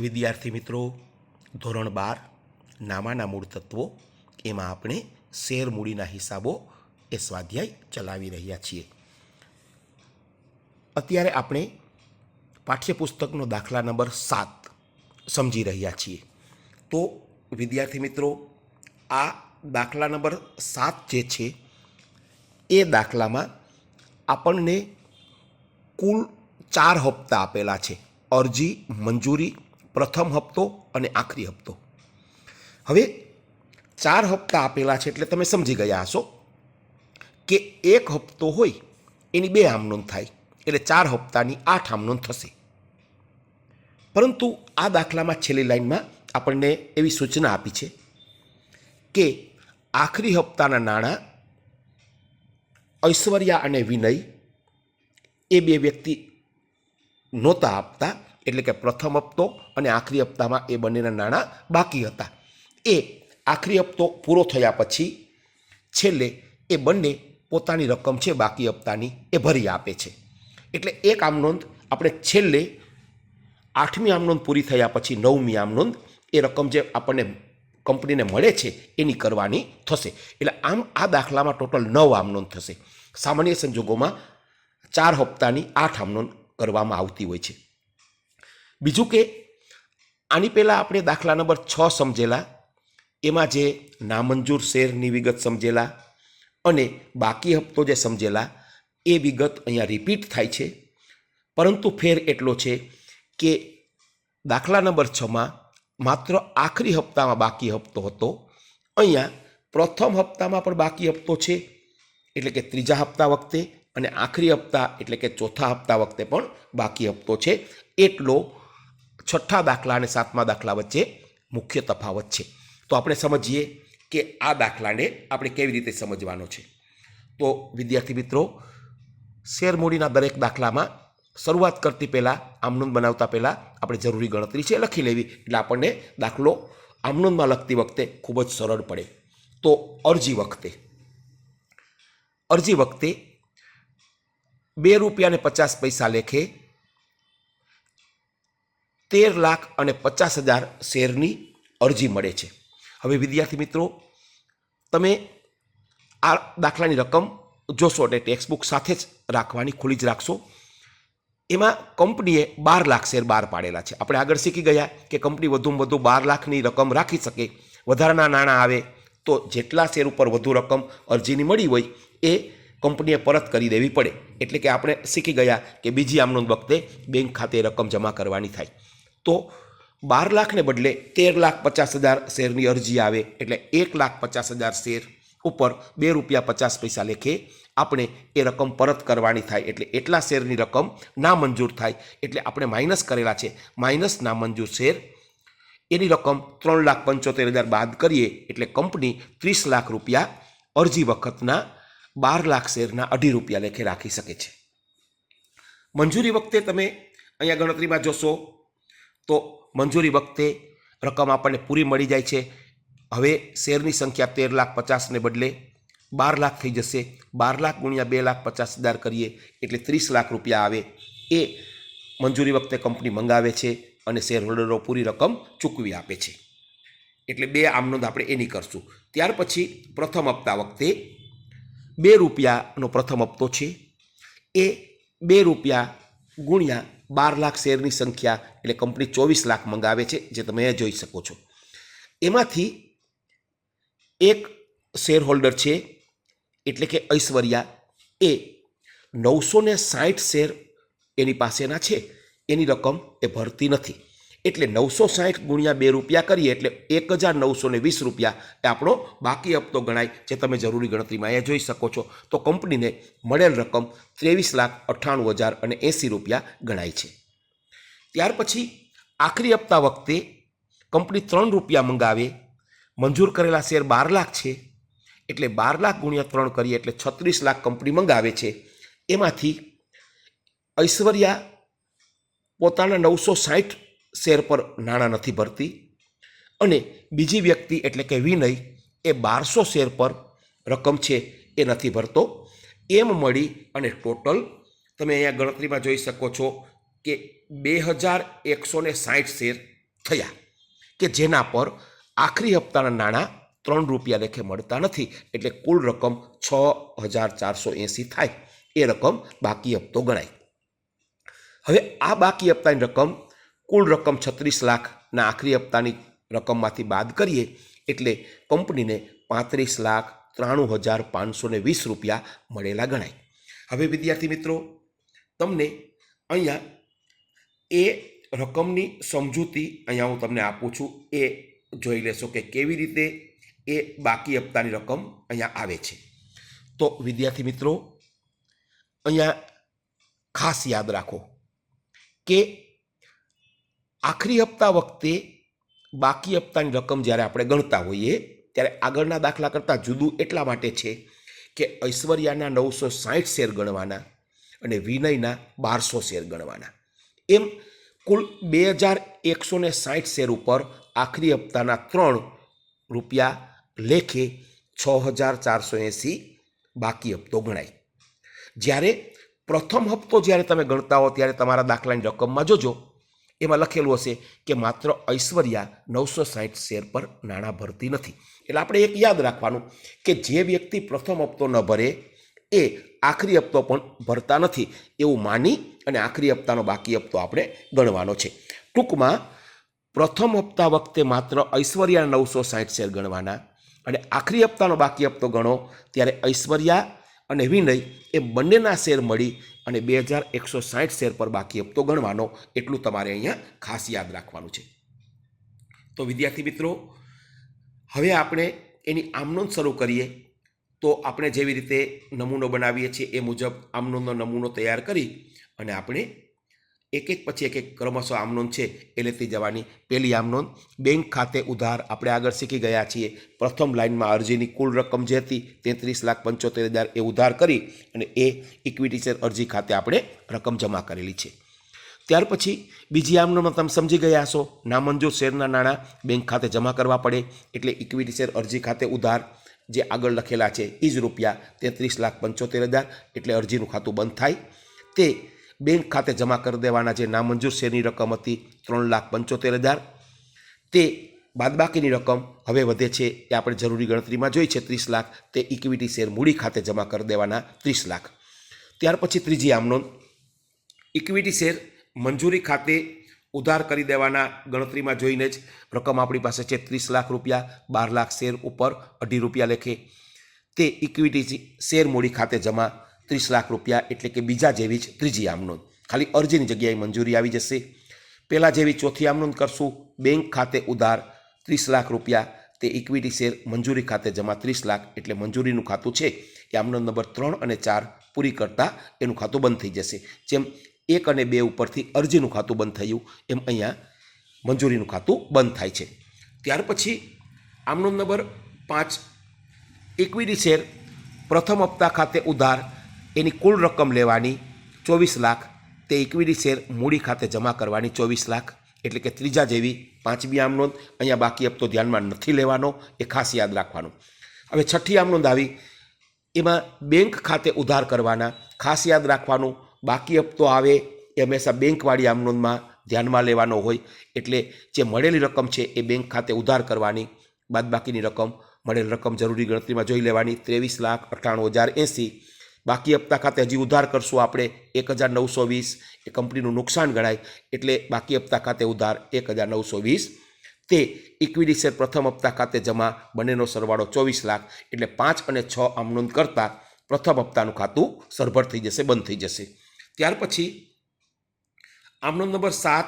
વિદ્યાર્થી મિત્રો, ધોરણ બાર, નામાના મૂળ તત્વો, એમાં આપણે શેર મૂડીના હિસાબો એ સ્વાધ્યાય ચલાવી રહ્યા છીએ. અત્યારે આપણે પાઠ્યપુસ્તકનો દાખલા નંબર સાત સમજી રહ્યા છીએ. તો વિદ્યાર્થી મિત્રો, આ દાખલા નંબર સાત જે છે, એ દાખલામાં આપણને કુલ ચાર હપ્તા આપેલા છે. અરજી, મંજૂરી પ્રથમ હપ્તો અને આખરી હપ્તો. હવે ચાર હપ્તા આપેલા છે એટલે તમે સમજી ગયા હશો કે એક હપ્તો હોય એની બે આમનોંધ થાય, એટલે ચાર હપ્તાની આઠ આમનોંધ થશે. પરંતુ આ દાખલામાં છેલ્લી લાઈનમાં આપણને એવી સૂચના આપી છે કે આખરી હપ્તાના નાણાં, ઐશ્વર્યા અને વિનય એ બે વ્યક્તિ નહોતા આપતા એટલે કે પ્રથમ હપ્તો અને આખરી હપ્તામાં એ બંનેના નાણાં બાકી હતા. એ આખરી હપ્તો પૂરો થયા પછી છેલ્લે એ બંને પોતાની રકમ છે બાકી હપ્તાની એ ભરી આપે છે. એટલે એક આમનોંધ આપણે છેલ્લે આઠમી આમનોંધ પૂરી થયા પછી નવમી આમનોંધ એ રકમ જે આપણને કંપનીને મળે છે એની કરવાની થશે. એટલે આમ આ દાખલામાં ટોટલ નવ આમનોંધ થશે. સામાન્ય સંજોગોમાં ચાર હપ્તાની આઠ આમનોંધ કરવામાં આવતી હોય છે. બીજું કે આની પહેલાં આપણે દાખલા નંબર છ સમજેલા, એમાં જે નામંજૂર શેરની વિગત સમજેલા અને બાકી હપ્તો જે સમજેલા, એ વિગત અહીંયા રિપીટ થાય છે. પરંતુ ફેર એટલો છે કે દાખલા નંબર છમાં માત્ર આખરી હપ્તામાં બાકી હપ્તો હતો. અહીંયા પ્રથમ હપ્તામાં પણ બાકી હપ્તો છે, એટલે કે ત્રીજા હપ્તા વખતે અને આખરી હપ્તા એટલે કે ચોથા હપ્તા વખતે પણ બાકી હપ્તો છે. એટલો છઠ્ઠા દાખલા અને સાતમા દાખલા વચ્ચે મુખ્ય તફાવત છે. તો આપણે સમજીએ કે આ દાખલાને આપણે કેવી રીતે સમજવાનો છે. તો વિદ્યાર્થી મિત્રો, શેર મૂડીના દરેક દાખલામાં શરૂઆત કરતી પહેલાં આમનોંધ બનાવતા પહેલાં આપણે જરૂરી ગણતરી છે લખી લેવી. એટલે આપણને દાખલો આમનોંધમાં લખતી વખતે ખૂબ જ સરળ પડે. તો અરજી વખતે. અરજી વખતે બે રૂપિયા ને પચાસ પૈસા લેખે તેર લાખ અને પચાસ હજાર શેરની અરજી મળે છે. હવે વિદ્યાર્થી મિત્રો, તમે આ દાખલાની રકમ જોશો એટલે ટેક્સ્ટબુક સાથે જ રાખવાની, ખુલ્લી જ રાખશો. એમાં કંપનીએ બાર લાખ શેર બહાર પાડેલા છે. આપણે આગળ શીખી ગયા કે કંપની વધુમાં વધુ બાર લાખની રકમ રાખી શકે, વધારાના નાણાં આવે, તો જેટલા શેર ઉપર વધુ રકમ અરજીની મળી હોય એ કંપનીએ પરત કરી દેવી પડે. એટલે કે આપણે શીખી ગયા કે બીજી આમનોંધ વખતે બેંક ખાતે રકમ જમા કરવાની થાય. તો બાર લાખને બદલે તેર લાખ પચાસ હજાર શેરની અરજી આવે એટલે એક લાખ પચાસ હજાર શેર ઉપર બે રૂપિયા પચાસ પૈસા લેખે આપણે એ રકમ પરત કરવાની થાય એટલે એટલા શેરની રકમ ના મંજૂર થાય એટલે આપણે માઇનસ કરેલા છે. માઇનસ ના મંજૂર શેર એની રકમ ત્રણ લાખ પંચોતેર હજાર બાદ કરીએ એટલે કંપની ત્રીસ લાખ રૂપિયા અરજી વખતના બાર લાખ શેરના અઢી રૂપિયા લેખે રાખી શકે છે. મંજૂરી વખતે તમે અહીંયા ગણતરીમાં જોશો તો મંજૂરી વખતે રકમ આપણને પૂરી મળી જાય છે. હવે શેરની સંખ્યા તેર લાખ પચાસને બદલે બાર લાખ થઈ જશે. બાર લાખ ગુણ્યા બે લાખ પચાસ હજાર કરીએ એટલે ત્રીસ લાખ રૂપિયા આવે એ મંજૂરી વખતે કંપની મંગાવે છે અને શેર હોલ્ડરો પૂરી રકમ ચૂકવી આપે છે. એટલે બે આમનોંધ આપણે એની કરશું. ત્યાર પછી પ્રથમ હપ્તા વખતે બે રૂપિયાનો પ્રથમ હપ્તો છે. એ બે રૂપિયા ગુણ્યા બાર લાખ શેરની સંખ્યા એટલે કંપની ચોવીસ લાખ મંગાવે છે, જે તમે અહીંયા જોઈ શકો છો. એમાંથી એક શેર હોલ્ડર છે, એટલે કે ઐશ્વર્યા. એ નવસો ને સાઠ શેર એની પાસેના છે. એની રકમ એ ભરતી નથી. એટલે નવસો સાઠ ગુણ્યા બે રૂપિયા કરીએ એટલે એક હજાર નવસો ને વીસ રૂપિયા એ આપણો બાકી હપ્તો ગણાય જે તમે જરૂરી ગણતરીમાં અહીંયા જોઈ શકો છો. તો કંપનીને મળેલ રકમ ત્રેવીસ લાખ અઠ્ઠાણું હજાર અને એંસી રૂપિયા ગણાય છે. ત્યાર પછી આખરી હપ્તા વખતે કંપની ત્રણ રૂપિયા મંગાવે, મંજૂર કરેલા શેર બાર લાખ છે, એટલે બાર લાખ ગુણ્યા ત્રણ કરીએ એટલે છત્રીસ લાખ કંપની મંગાવે છે. એમાંથી ઐશ્વર્યા પોતાના નવસો સાઠ શેર પર નાણાં નથી ભરતી અને બીજી વ્યક્તિ એટલે કે વિનય એ બારસો શેર પર રકમ છે એ નથી ભરતો. એમ મળી અને ટોટલ તમે અહીંયા ગણતરીમાં જોઈ શકો છો કે બે હજાર એકસો ને સાઠ શેર થયા કે જેના પર આખરી હપ્તાના નાણાં ત્રણ રૂપિયા લેખે મળતા નથી એટલે કુલ રકમ છ હજાર ચારસો એંસી થાય. એ રકમ બાકી હપ્તો ગણાય. હવે આ બાકી હપ્તાની રકમ કુલ રકમ છત્રીસ લાખના આખરી હપ્તાની રકમમાંથી બાદ કરીએ એટલે કંપનીને પાંત્રીસ લાખ ત્રાણું હજાર પાંચસો ને વીસ રૂપિયા મળેલા ગણાય. હવે વિદ્યાર્થી મિત્રો, તમને અહીંયા એ રકમની સમજૂતી અહીંયા હું તમને આપું છું. એ જોઈ લેશો કે કેવી રીતે એ બાકી હપ્તાની રકમ અહીંયા આવે છે. તો વિદ્યાર્થી મિત્રો, અહીંયા ખાસ યાદ રાખો કે આખરી હપ્તા વખતે બાકી હપ્તાની રકમ જ્યારે આપણે ગણતા હોઈએ, ત્યારે આગળના દાખલા કરતાં જુદું એટલા માટે છે કે ઐશ્વર્યાના નવસો સાઠ શેર ગણવાના અને વિનયના બારસો શેર ગણવાના. એમ કુલ બે હજાર એકસો ને સાઠ શેર ઉપર આખરી હપ્તાના ત્રણ રૂપિયા લેખે છ હજાર ચારસો એંસી બાકી હપ્તો ગણાય. જ્યારે પ્રથમ હપ્તો જ્યારે તમે ગણતા હો ત્યારે તમારા દાખલાની રકમમાં જોજો એમાં લખેલું હશે કે માત્ર ઐશ્વર્યા નવસો સાહીઠ શેર પર નાણાં ભરતી નથી. એટલે આપણે એક યાદ રાખવાનું કે જે વ્યક્તિ પ્રથમ હપ્તો ન ભરે, એ આખરી હપ્તો પણ ભરતા નથી. એવું માની અને આખરી હપ્તાનો બાકી હપ્તો આપણે ગણવાનો છે. ટૂંકમાં, પ્રથમ હપ્તા વખતે માત્ર ઐશ્વર્યા નવસો સાઠ શેર ગણવાના અને આખરી હપ્તાનો બાકી હપ્તો ગણો, ત્યારે ઐશ્વર્યા અને વિનય એ બંનેના શેર મળી અને બે હજાર એકસો સાઠ શેર પર બાકી હપ્તો ગણવાનો એટલું તમારે અહીંયા ખાસ યાદ રાખવાનું છે. તો વિદ્યાર્થી મિત્રો, હવે આપણે એની આમનોંધ શરૂ કરીએ. તો આપણે જેવી રીતે નમૂનો બનાવીએ છીએ એ મુજબ આમનોંધનો નમૂનો તૈયાર કરી અને આપણે એક એક પછી એક એક ક્રમશઃ આમનોંધ છે, એ લેતી જવાની. પહેલી આમનોંધ બેંક ખાતે ઉધાર, આપણે આગળ શીખી ગયા છીએ. પ્રથમ લાઇનમાં અરજીની કુલ રકમ જે હતી, તેત્રીસ લાખ પંચોતેર હજાર એ ઉધાર કરી અને એ ઇક્વિટી શેર અરજી ખાતે આપણે રકમ જમા કરેલી છે. ત્યાર પછી બીજી આમનોંધમાં તમે સમજી ગયા હશો, નામંજૂર શેરના નાણાં બેંક ખાતે જમા કરવા પડે, એટલે ઇક્વિટી શેર અરજી ખાતે ઉધાર જે આગળ લખેલા છે એ જ રૂપિયા તેત્રીસ લાખ પંચોતેર હજાર, એટલે અરજીનું ખાતું બંધ થાય. તે બેંક ખાતે જમા કરી દેવાના જે નામંજૂર શેરની રકમ હતી ત્રણ લાખ પંચોતેર હજાર. તે બાદબાકીની રકમ હવે વધે છે એ આપણે જરૂરી ગણતરીમાં જોઈ છે ત્રીસ લાખ. તે ઇક્વિટી શેર મૂડી ખાતે જમા કરી દેવાના ત્રીસ લાખ. ત્યાર પછી ત્રીજી આમનોંધ ઇક્વિટી શેર મંજૂરી ખાતે ઉધાર કરી દેવાના ગણતરીમાં જોઈને જ રકમ આપણી પાસે છે ત્રીસ લાખ રૂપિયા. બાર લાખ શેર ઉપર અઢી રૂપિયા લેખે. તે ઇક્વિટી શેર મૂડી ખાતે જમા ત્રીસ લાખ રૂપિયા એટલે કે બીજા જેવી જ ત્રીજી આમનોંધ. ખાલી અરજીની જગ્યાએ મંજૂરી આવી જશે. પહેલાં જેવી ચોથી આમનોંધ કરશું. બેંક ખાતે ઉધાર ત્રીસ લાખ રૂપિયા, તે ઇક્વિટી શેર મંજૂરી ખાતે જમા ત્રીસ લાખ એટલે મંજૂરીનું ખાતું છે. એ આમનોંધ નંબર ત્રણ અને ચાર પૂરી કરતાં એનું ખાતું બંધ થઈ જશે. જેમ એક અને બે ઉપરથી અરજીનું ખાતું બંધ થયું, એમ અહીંયા મંજૂરીનું ખાતું બંધ થાય છે. ત્યાર પછી આમનોંધ નંબર પાંચ ઇક્વિટી શેર પ્રથમ હપ્તા ખાતે ઉધાર એની કુલ રકમ લેવાની ચોવીસ લાખ, તે ઇક્વિટી શેર મૂડી ખાતે જમા કરવાની ચોવીસ લાખ, એટલે કે ત્રીજા જેવી પાંચમી આમનોંધ અહીંયા બાકી હપ્તો ધ્યાનમાં નથી લેવાનો, એ ખાસ યાદ રાખવાનું. હવે છઠ્ઠી આમનોંધ આવી. એમાં બેંક ખાતે ઉધાર કરવાના, ખાસ યાદ રાખવાનું, બાકી હપ્તો આવે એ હંમેશા બેંકવાળી આમનોંધમાં ધ્યાનમાં લેવાનો હોય, એટલે જે મળેલી રકમ છે એ બેંક ખાતે ઉધાર કરવાની, બાદબાકીની રકમ, મળેલ રકમ જરૂરી ગણતરીમાં જોઈ લેવાની, ત્રેવીસ લાખ, અઠ્ઠાણું હજાર એંસી બાકી હપ્તા ખાતે હજી ઉધાર કરશું આપણે એક હજાર નવસો વીસ. એ કંપનીનું નુકસાન ગણાય, એટલે બાકી હપ્તા ખાતે ઉધાર એક હજાર નવસો વીસ. તે ઇક્વિટી શેર પ્રથમ હપ્તા ખાતે જમા, બંનેનો સરવાળો ચોવીસ લાખ, એટલે પાંચ અને છ આમનોંધ કરતાં પ્રથમ હપ્તાનું ખાતું સરભર થઈ જશે, બંધ થઈ જશે. ત્યાર પછી આમનોંધ નંબર સાત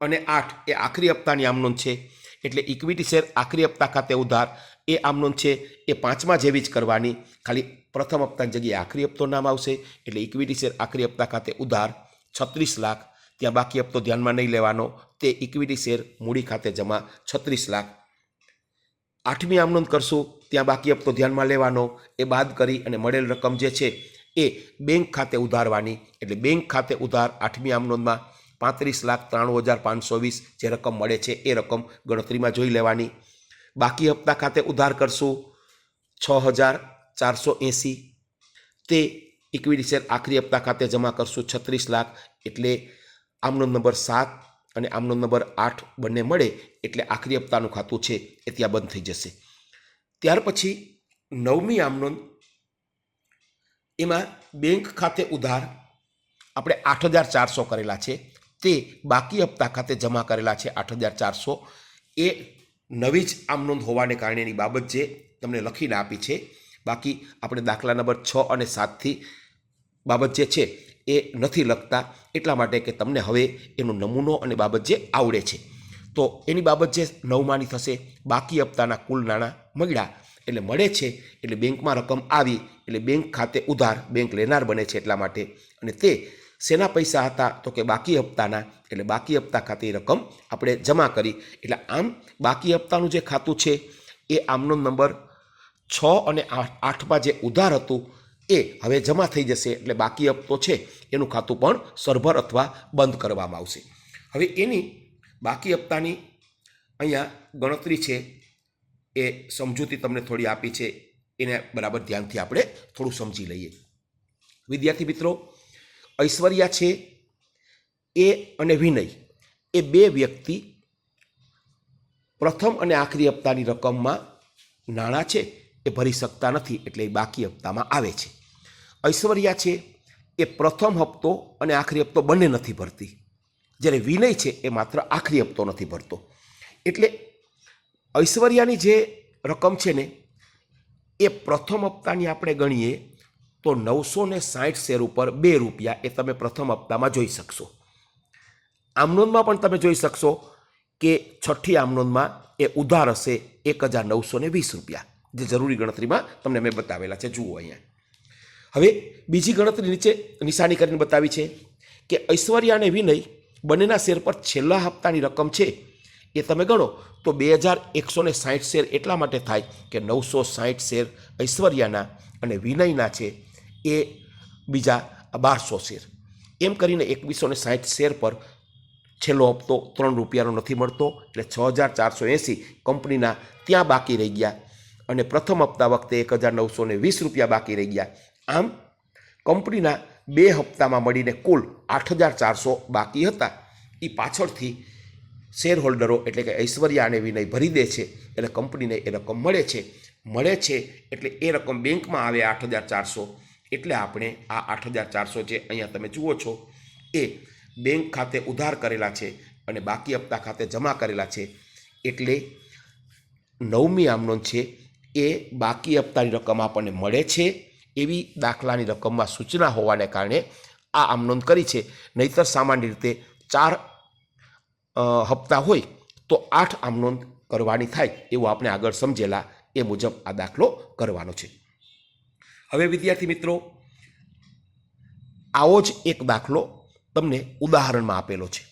અને આઠ એ આખરી હપ્તાની આમનોંધ છે, એટલે ઇક્વિટી શેર આખરી હપ્તા ખાતે ઉધાર એ આમનોંધ છે, એ પાંચમા જેવી જ કરવાની. ખાલી પ્રથમ હપ્તાની જગ્યાએ આખરી હપ્તો નામ આવશે એટલે ઇક્વિટી શેર આખરી હપ્તા ખાતે ઉધાર છત્રીસ લાખ. ત્યાં બાકી હપ્તો ધ્યાનમાં નહીં લેવાનો. તે ઇક્વિટી શેર મૂડી ખાતે જમા છત્રીસ લાખ. આઠમી આમનોંધ કરશું, ત્યાં બાકી હપ્તો ધ્યાનમાં લેવાનો. એ બાદ કરી અને મળેલ રકમ જે છે એ બેંક ખાતે ઉધારવાની. એટલે બેંક ખાતે ઉધાર આઠમી આમનોંધમાં પાંત્રીસ લાખ ત્રાણું હજાર પાંચસો વીસ જે રકમ મળે છે એ રકમ ગણતરીમાં જોઈ લેવાની. બાકી હપ્તા ખાતે ઉધાર કરશું, છ હજાર ચારસો એંસી. તે ઇક્વિટી શેર આખરી હપ્તા ખાતે જમા કરશું છત્રીસ લાખ, એટલે આમનો નંબર સાત અને આમનો નંબર આઠ બંને મળે, એટલે આખરી હપ્તાનું ખાતું છે એ ત્યાં બંધ થઈ જશે. ત્યાર પછી નવમી આમનોંધ એમાં બેંક ખાતે ઉધાર આપણે આઠ હજાર ચારસો કરેલા છે. તે બાકી હપ્તા ખાતે જમા કરેલા છે આઠ હજાર ચારસો. એ નવી જ આમનોંધ હોવાને કારણે એની બાબત જે તમને લખીને આપી છે. બાકી આપણે દાખલા નંબર છ અને સાતથી બાબત જે છે એ નથી લખતા એટલા માટે કે તમને હવે એનો નમૂનો અને બાબત જે આવડે છે. તો એની બાબત જે નવમાની થશે, બાકી હપ્તાના કુલ નાણાં મળ્યા એટલે મળે છે એટલે બેંકમાં રકમ આવી એટલે બેંક ખાતે ઉધાર બેંક લેનાર બને છે એટલા માટે અને તે શેના પૈસા હતા તો કે બાકી હપ્તાના એટલે બાકી હપ્તા ખાતે રકમ આપણે જમા કરી. એટલે આમ બાકી હપ્તાનું જે ખાતું છે એ આમનો નંબર છ અને આઠ, આઠમાં જે ઉધાર હતું એ હવે જમા થઈ જશે, એટલે બાકી હપ્તો છે, એનું ખાતું પણ સરભર અથવા બંધ કરવામાં આવશે. હવે એની બાકી હપ્તાની અહીંયા ગણતરી છે, એ સમજૂતી તમને થોડી આપી છે, એને બરાબર ધ્યાનથી આપણે થોડું સમજી લઈએ. વિદ્યાર્થી મિત્રો, ઐશ્વર્યા છે, એ અને વિનય, એ બે વ્યક્તિ પ્રથમ અને આખરી હપ્તાની રકમમાં નાણાં છે. એ ભરી શકતા નથી એટલે એ બાકી હપ્તામાં આવે છે. ઐશ્વર્યા છે એ પ્રથમ હપ્તો અને આખરી હપ્તો બંને નથી ભરતી. જ્યારે વિનય છે એ માત્ર આખરી હપ્તો નથી ભરતો. એટલે ઐશ્વર્યાની જે રકમ છે ને, એ પ્રથમ હપ્તાની આપણે ગણીએ તો નવસો ને સાઠ શેર ઉપર બે રૂપિયા એ તમે પ્રથમ હપ્તામાં જોઈ શકશો. આમનોંદમાં પણ તમે જોઈ શકશો કે છઠ્ઠી આમનોંદમાં એ ઉધાર હશે એક હજાર નવસો ને વીસ રૂપિયા. જે જરૂરી ગણતરીમાં તમને મેં બતાવેલા છે. જુઓ અહીંયા. હવે બીજી ગણતરી નીચે નિશાની કરીને બતાવી છે કે ઐશ્વર્યા અને વિનય બંનેના શેર પર છેલ્લા હપ્તાની રકમ છે. એ તમે ગણો તો બે હજાર એકસો ને સાહીઠ શેર એટલા માટે થાય કે નવસો સાઠ શેર ઐશ્વર્યાના અને વિનયના છે એ બીજા બારસો શેર. એમ કરીને એકવીસો ને સાઠ શેર પર છેલ્લો હપ્તો ત્રણ રૂપિયાનો નથી મળતો. એટલે છ હજાર ચારસો એંસી કંપનીના ત્યાં બાકી રહી ગયા. અને પ્રથમ હપ્તા વખતે એક હજાર નવસો વીસ રૂપિયા બાકી રહી ગયા. આમ, કંપનીના બે હપ્તામાં મળીને કુલ આઠ હજાર ચારસો બાકી હતા. એ પાછળથી શેર હોલ્ડરો એટલે કે ઐશ્વર્યા અને વિનય ભરી દે છે એટલે કંપનીને એ રકમ મળે છે. મળે છે એટલે એ રકમ બેંકમાં આવે આઠ હજાર ચારસો. એટલે આપણે આ આઠ હજાર ચારસો જે અહીંયા તમે જુઓ છો, એ બેંક ખાતે ઉધાર કરેલા છે અને બાકી હપ્તા ખાતે જમા કરેલા છે. એટલે નવમી આમનો છે એ બાકી હપ્તાની રકમ આપણને મળે છે એવી દાખલાની રકમમાં સૂચના હોવાને કારણે આ આમ નોંધ કરી છે. નહીતર સામાન્ય રીતે ચાર હપ્તા હોય તો આઠ આમ નોંધ કરવાની થાય એવું આપણે આગળ સમજેલા એ મુજબ આ દાખલો કરવાનો છે. હવે વિદ્યાર્થી મિત્રો, આવો જ એક દાખલો તમને ઉદાહરણમાં આપેલો છે.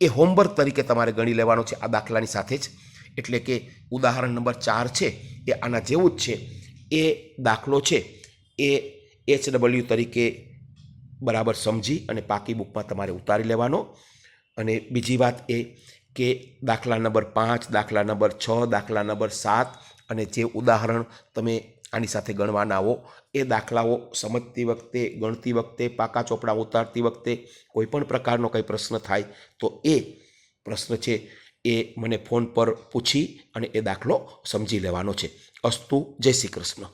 એ હોમવર્ક તરીકે તમારે ગણી લેવાનો છે આ દાખલાની સાથે જ. એટલે કે ઉદાહરણ નંબર ચાર છે, એ આના જેવું જ છે. એ દાખલો છે, એ એચ ડબલ્યુ તરીકે બરાબર સમજી અને પાકી બુકમાં તમારે ઉતારી લેવાનો. અને બીજી વાત એ કે દાખલા નંબર પાંચ, દાખલા નંબર છ, દાખલા નંબર સાત અને જે ઉદાહરણ તમે આની સાથે ગણવાના આવો એ દાખલાઓ સમજતી વખતે, ગણતી વખતે, પાકા ચોપડા ઉતારતી વખતે કોઈપણ પ્રકારનો કંઈ પ્રશ્ન થાય તો એ પ્રશ્ન છે એ મને ફોન પર પૂછી અને એ દાખલો સમજી લેવાનો છે. અસ્તુ, જય શ્રી કૃષ્ણ.